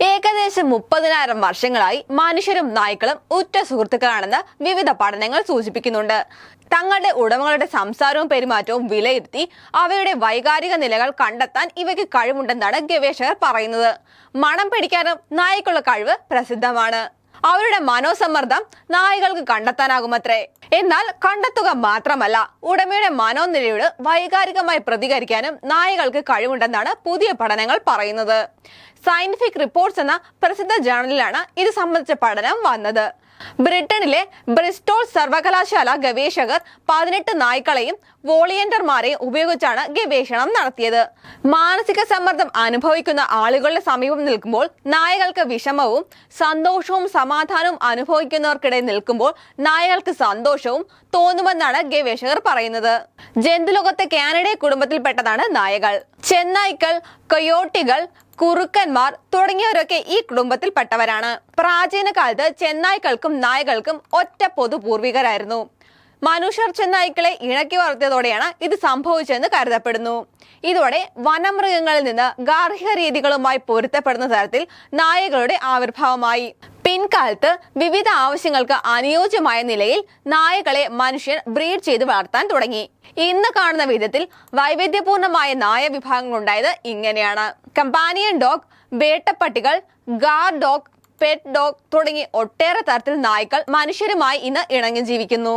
ഏകദേശം മുപ്പതിനായിരം വർഷങ്ങളായി മനുഷ്യരും നായ്ക്കളും ഉറ്റ സുഹൃത്തുക്കളാണെന്ന് വിവിധ പഠനങ്ങൾ സൂചിപ്പിക്കുന്നുണ്ട്. തങ്ങളുടെ ഉടമകളുടെ സംസാരവും പെരുമാറ്റവും വിലയിരുത്തി അവയുടെ വൈകാരിക നിലകൾ കണ്ടെത്താൻ ഇവയ്ക്ക് കഴിവുണ്ടെന്നാണ് ഗവേഷകർ പറയുന്നത്. മണം പിടിക്കാനും നായ്ക്കുള്ള കഴിവ് പ്രസിദ്ധമാണ്. അവരുടെ മനോസമ്മർദ്ദം നായകൾക്ക് കണ്ടെത്താനാകുമത്രേ. എന്നാൽ കണ്ടെത്തുക മാത്രമല്ല ഉടമയുടെ മനോനിലയോട് വൈകാരികമായി പ്രതികരിക്കാനും നായകൾക്ക് കഴിവുണ്ടെന്നാണ് പുതിയ പഠനങ്ങൾ പറയുന്നത്. സയന്റിഫിക് റിപ്പോർട്ട്സ് എന്ന പ്രസിദ്ധ ജേണലിലാണ് ഇത് സംബന്ധിച്ച പഠനം വന്നത്. ബ്രിട്ടനിലെ ബ്രിസ്റ്റോൾ സർവകലാശാല ഗവേഷകർ പതിനെട്ട് നായ്ക്കളെയും വോളിയന്റർമാരെയും ഉപയോഗിച്ചാണ് ഗവേഷണം നടത്തിയത്. മാനസിക സമ്മർദ്ദം അനുഭവിക്കുന്ന ആളുകളുടെ സമീപം നിൽക്കുമ്പോൾ നായകൾക്ക് വിഷമവും സന്തോഷവും സമാധാനവും അനുഭവിക്കുന്നവർക്കിടെ നിൽക്കുമ്പോൾ നായകൾക്ക് സന്തോഷവും തോന്നുമെന്നാണ് ഗവേഷകർ പറയുന്നത്. ജന്തുലോകത്തെ കാനഡ കുടുംബത്തിൽപ്പെട്ടതാണ് നായകൾ. ചെന്നായ്ക്കൾ കൊയോട്ടികൾ കുറുക്കന്മാർ തുടങ്ങിയവരൊക്കെ ഈ കുടുംബത്തിൽപ്പെട്ടവരാണ്. പ്രാചീന കാലത്ത് ചെന്നായ്ക്കൾക്കും നായകൾക്കും ഒറ്റ പൊതു പൂർവികരായിരുന്നു. മനുഷ്യർ ചെന്നായ്ക്കളെ ഇണക്കി വളർത്തിയതോടെയാണ് ഇത് സംഭവിച്ചതെന്ന് കരുതപ്പെടുന്നു. ഇതോടെ വനമൃഗങ്ങളിൽ നിന്ന് ഗാർഹിക രീതികളുമായി പൊരുത്തപ്പെടുന്ന തരത്തിൽ നായകളുടെ ആവിർഭാവമായി. പിൻകാലത്ത് വിവിധ ആവശ്യങ്ങൾക്ക് അനുയോജ്യമായ നിലയിൽ നായകളെ മനുഷ്യർ ബ്രീഡ് ചെയ്ത് വളർത്താൻ തുടങ്ങി. ഇന്ന് കാണുന്ന വിധത്തിൽ വൈവിധ്യപൂർണമായ നായ വിഭാഗങ്ങൾ ഉണ്ടായത് ഇങ്ങനെയാണ്. കമ്പാനിയൻ ഡോഗ് വേട്ടപ്പട്ടികൾ ഗാർഡ് ഡോഗ് പെറ്റ് ഡോഗ് തുടങ്ങി ഒട്ടേറെ തരത്തിൽ നായ്ക്കൾ മനുഷ്യരുമായി ഇന്ന് ഇണങ്ങി ജീവിക്കുന്നു.